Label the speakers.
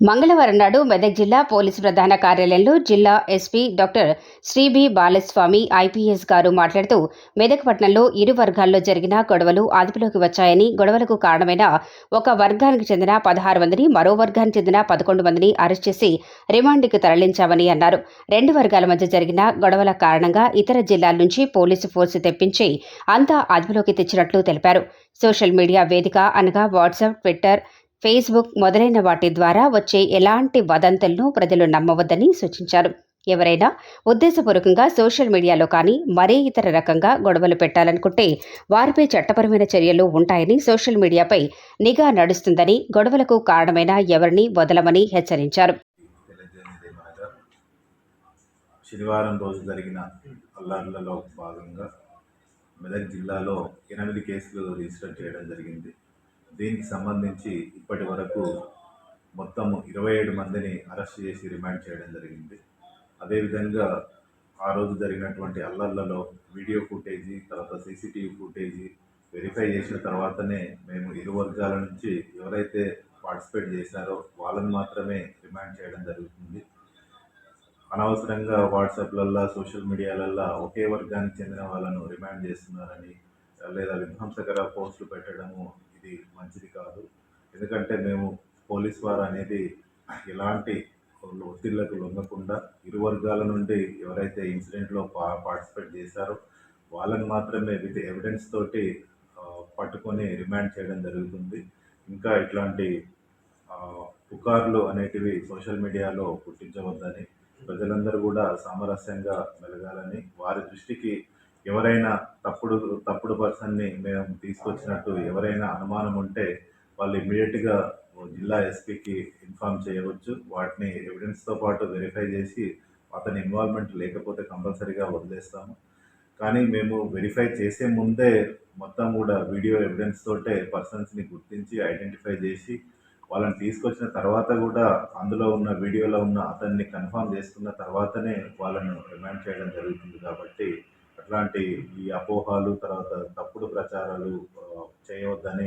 Speaker 1: మంగళవారం నాడు మెదక్ జిల్లా పోలీసు ప్రధాన కార్యాలయంలో జిల్లా SP doctor Shri B Balaswamy IPS గారు మాట్లాడుతూ మెదక్ పట్టణంలో ఇరు వర్గాల్లో జరిగిన గొడవలు అదుపులోకి వచ్చాయని గొడవలకు కారణమైన ఒక వర్గానికి చెందిన పదహారు మందిని మరో వర్గానికి చెందిన పదకొండు మందిని అరెస్ట్ చేసి రిమాండ్కి తరలించామని అన్నారు. రెండు వర్గాల మధ్య జరిగిన గొడవల కారణంగా ఇతర జిల్లాల నుంచి పోలీసు ఫోర్సు తెప్పించి అంతా అదుపులోకి తెచ్చినట్లు తెలిపారు. సోషల్ మీడియా వేదిక అనగా వాట్సాప్ ట్విట్టర్ ఫేస్బుక్ మొదలైన వాటి ద్వారా వచ్చే ఎలాంటి వదంతులను ప్రజలు నమ్మవద్దని సూచించారు. ఎవరైనా ఉద్దేశపూర్వకంగా సోషల్ మీడియాలో కానీ మరే ఇతర రకంగా గొడవలు పెట్టాలనుకుంటే వారిపై చట్టపరమైన చర్యలు ఉంటాయని సోషల్ మీడియాపై నిఘా నడుస్తుందని గొడవలకు కారణమైన ఎవరిని వదలమని హెచ్చరించారు.
Speaker 2: శనివారం రోజు జరిగిన అల్లర్లలో భాగంగా మెదక్ జిల్లాలో ఎనిమిది కేసులు రిజిస్టర్ చేయడం జరిగింది. దీనికి సంబంధించి ఇప్పటి వరకు మొత్తం ఇరవై ఏడు మందిని అరెస్ట్ చేసి రిమాండ్ చేయడం జరిగింది. అదేవిధంగా ఆ రోజు జరిగినటువంటి అల్లర్లలో వీడియో ఫుటేజీ తర్వాత సీసీటీవీ ఫుటేజీ వెరిఫై చేసిన తర్వాతనే మేము ఇరు వర్గాల నుంచి ఎవరైతే పార్టిసిపేట్ చేశారో వాళ్ళని మాత్రమే రిమాండ్ చేయడం జరుగుతుంది. అనవసరంగా వాట్సాప్లల్లో సోషల్ మీడియాలల్లో ఒకే వర్గానికి చెందిన వాళ్ళను రిమాండ్ చేస్తున్నారని లేదా విధ్వంసకర పోస్టులు పెట్టడము ఇది మంచిది కాదు. ఎందుకంటే మేము పోలీస్ వారు అనేది ఎలాంటి ఒత్తిళ్ళకు లొంగకుండా ఇరు వర్గాల నుండి ఎవరైతే ఇన్సిడెంట్లో పా పార్టిసిపేట్ చేశారో వాళ్ళని మాత్రమే విత్ ఎవిడెన్స్ తోటి పట్టుకొని రిమాండ్ చేయడం జరుగుతుంది. ఇంకా ఇట్లాంటి పుకార్లు అనేటివి సోషల్ మీడియాలో పుట్టించవద్దని ప్రజలందరూ కూడా సామరస్యంగా మెలగాలని వారి దృష్టికి ఎవరైనా తప్పుడు తప్పుడు పర్సన్ని మేము తీసుకొచ్చినట్టు ఎవరైనా అనుమానం ఉంటే వాళ్ళు ఇమీడియట్గా జిల్లా ఎస్పీకి ఇన్ఫామ్ చేయవచ్చు. వాటిని ఎవిడెన్స్తో పాటు వెరిఫై చేసి అతని ఇన్వాల్వ్మెంట్ లేకపోతే కంపల్సరీగా వదిలేస్తాము. కానీ మేము వెరిఫై చేసే ముందే మొత్తం కూడా వీడియో ఎవిడెన్స్ తోటే పర్సన్స్ని గుర్తించి ఐడెంటిఫై చేసి వాళ్ళని తీసుకొచ్చిన తర్వాత కూడా అందులో ఉన్న వీడియోలో ఉన్న అతన్ని కన్ఫర్మ్ చేసుకున్న తర్వాతనే వాళ్ళను రిమాండ్ చేయడం జరుగుతుంది కాబట్టి అట్లాంటి ఈ అపోహాలు తర్వాత తప్పుడు ప్రచారాలు చేయవద్దని